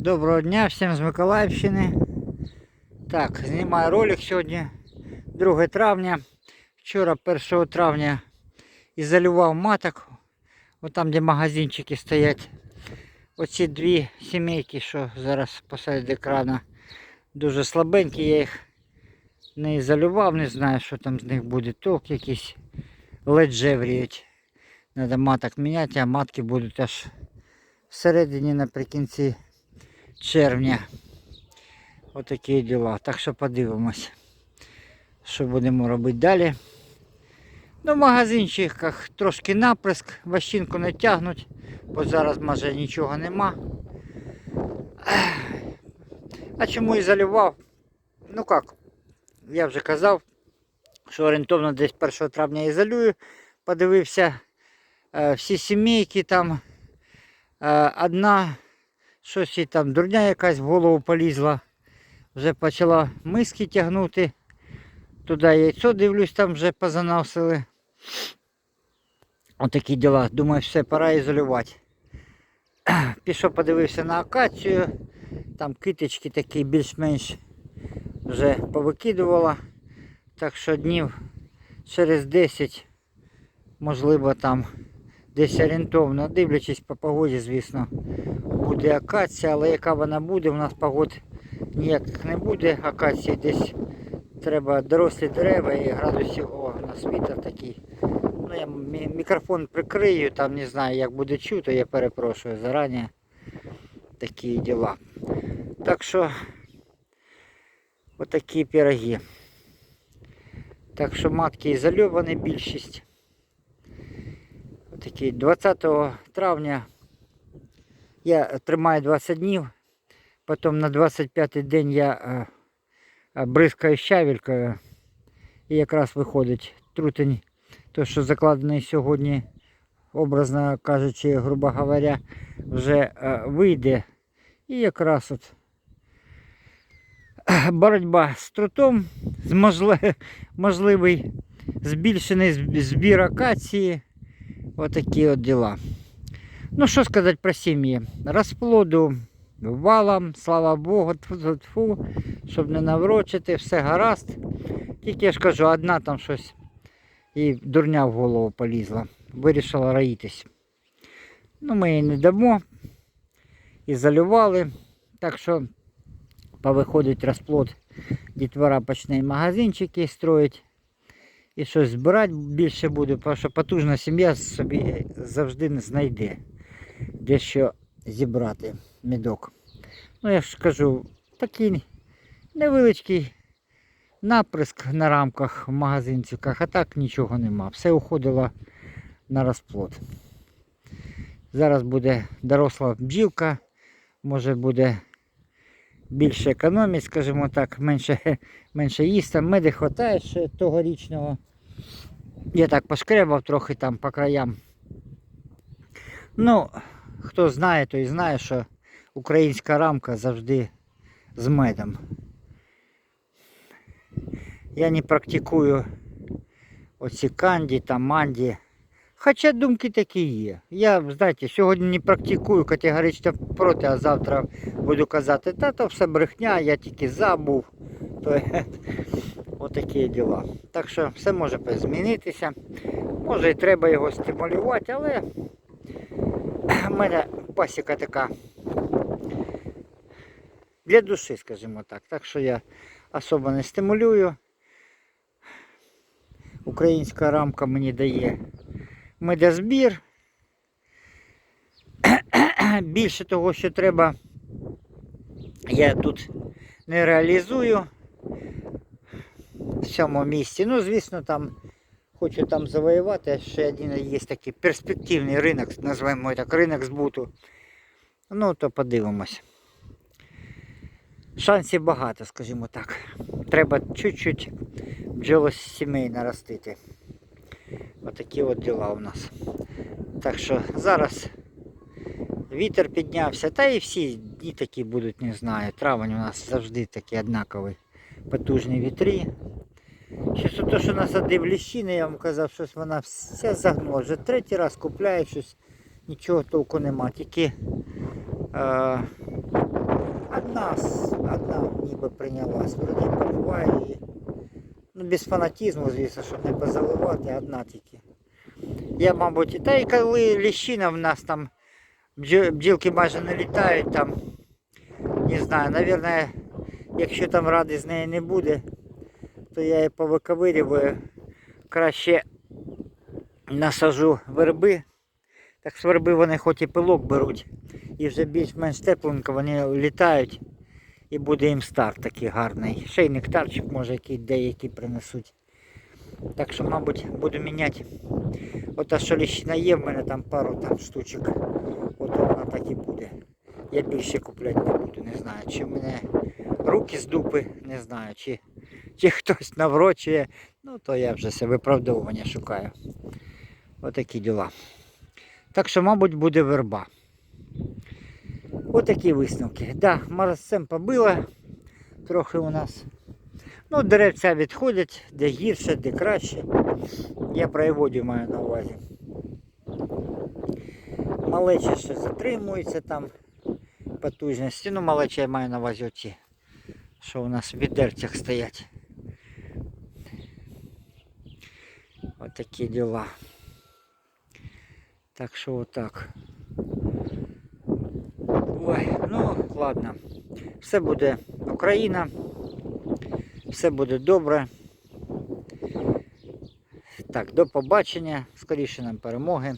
Доброго дня всім з Миколаївщини. Так, знімаю ролик сьогодні. 2 травня. Вчора 1 травня ізолював маток. От там, де магазинчики стоять. Оці дві сімейки, що зараз посеред екрану, дуже слабенькі, я їх не ізолював, не знаю, що там з них буде. Ток якийсь ледь жевріють. Треба маток міняти, а матки будуть аж всередині наприкінці червня. Отакі діла. Так що подивимось, що будемо робити далі. Ну, в магазинчиках трошки наприск, ващинку не тягнуть, бо зараз може нічого нема. А чому і заливав? Ну як, я вже казав, що орієнтовно десь 1 травня ізолюю. Подивився е, всі сімейки там. Е, одна щось їй там дурня якась в голову полізла. Вже почала миски тягнути. Туди яйцо дивлюсь, там вже позаносили. Отакі діла. Думаю, все, пора ізолювати. Пішов, подивився на акацію. Там китички такі більш-менш вже повикидувала. Так що днів через 10, можливо, там десь орієнтовно, дивлячись по погоді, звісно, буде акація, але яка вона буде, у нас погод ніяких не буде. Акації десь треба дорослі дерева і градусів, о, у нас вітер такий. Ну, я мікрофон прикрию, там не знаю, як буде чути, я перепрошую зарані. Такі діла. Так що отакі пироги. Так що матки ізольовані більшість. Отакі 20 травня я тримаю 20 днів, потім на 25 день я е, е, бризкаю щавелькою і якраз виходить трутень, то що закладений сьогодні, образно кажучи, грубо говоря, вже е, вийде. І якраз от боротьба з трутом, можливий збільшений збір акації. Отакі от діла. Ну, що сказати про сім'ї? Розплоду валом, слава Богу, тфу-тфу, щоб не наврочити, все гаразд. Тільки я ж кажу, одна там щось і дурня в голову полізла. Вирішила роїтись. Ну, ми її не дамо. Ізолювали. Так що повиходить розплод, дітвора почне і магазинчики строїть. І щось збирати більше буде, тому що потужна сім'я собі завжди не знайде де що зібрати медок. Ну, я ж кажу, такий невеличкий наприск на рамках в магазинчиках, а так нічого нема. Все уходило на розплод. Зараз буде доросла бджілка, може буде більше економить, скажімо так, менше, менше їсти. Меди вистачає ще тогорічного. Я так пошкребав трохи там по краям. Ну, хто знає, той знає, що українська рамка завжди з медом. Я не практикую оці канді та манді. Хоча думки такі є. Я, знаєте, сьогодні не практикую категорично проти, а завтра буду казати, та то все брехня, я тільки забув. То, отакі діла. Так що все може змінитися. Може і треба його стимулювати, але в мене пасіка така для душі, скажімо так. Так що я особо не стимулюю. Українська рамка мені дає медозбір. Більше того, що треба, я тут не реалізую в цьому місці. Ну, звісно, там хочу там завоювати. Ще один є такий перспективний ринок, називаємо так, ринок збуту. Ну, то подивимось. Шансів багато, скажімо так. Треба чуть-чуть бджолосімей наростити. Отакі от діла у нас. Так що зараз вітер піднявся, та і всі дні такі будуть, не знаю. Травень у нас завжди такий однаковий. Потужні вітрі. Щось ото, що насадив ліщини, я вам казав, щось вона вся загнула. Вже третій раз купляю щось, нічого толку нема. Тільки е, щоб прийнялась. Вроді поливаю і ну, без фанатізму, звісно, щоб не позаливати, одна тільки. Я, мабуть, та й коли ліщина в нас там бджілки майже не літають там. Не знаю, наверное, якщо там ради з неї не буде, то я її повиковирюю, краще насажу верби. Так з верби вони хоч і пилок беруть, і вже більш-менш тепленько вони літають. І буде їм старт такий гарний. Ще й нектарчик може який деякі принесуть. Так що, мабуть, буду міняти. Ота що ліщина є, в мене там пару там штучок. От вона так і буде. Я більше купляти не буду, не знаю, чи в мене руки з дупи, не знаю, чи, чи хтось наврочує. Ну, то я вже себе виправдовування шукаю. Отакі діла. Так що, мабуть, буде верба. Отакі висновки. Да, морозцем побило трохи у нас. Ну, деревця відходять, де гірше, де краще. Я про Іводію маю на увазі. Малеча ще затримується там потужності. Ну, малеча я маю на увазі оці, що у нас в відерцях стоять. Отакі діла. Так що отак. Ой, ну ладно. Все буде Україна. Все буде добре. Так, до побачення. Скоріше нам перемоги.